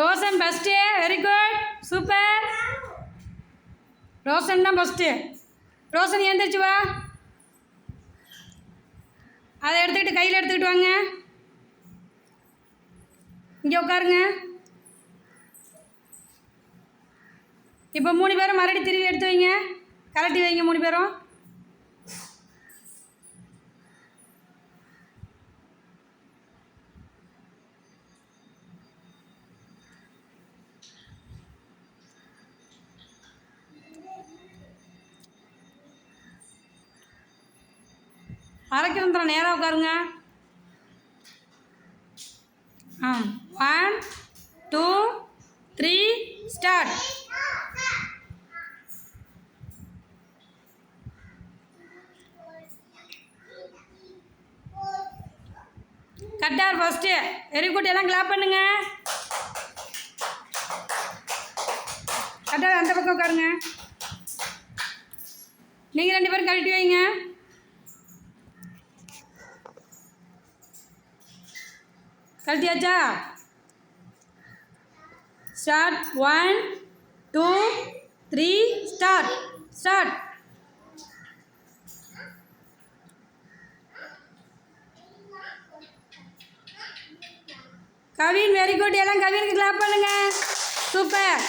Roshan first very good super Roshan தான் first Roshan எந்திரிச்சு வா. அதை எடுத்துக்கிட்டு கையில் எடுத்துக்கிட்டு வாங்க. இங்கே உட்காருங்க. இப்போ மூணு பேரும் மறுபடி திருவி எடுத்து வைங்க. கலட்டி வைங்க மூணு பேரும். அரைக்கிறந்திரம் நேராக உட்காருங்க. ஆ ஒன் டூ த்ரீ ஸ்டார்ட் கட்டார் ஃபஸ்ட்டு வெரி குட் எல்லாம் கிளாப் பண்ணுங்க. கட்டார் அந்த பக்கம் உட்காருங்க. நீங்கள் ரெண்டு பேரும் கழட்டி வைங்க. கழட்டியாச்சா? Start one two three start start Kavin very good எல்லாம் கவினுக்கு கிளாப் பண்ணுங்க. சூப்பர்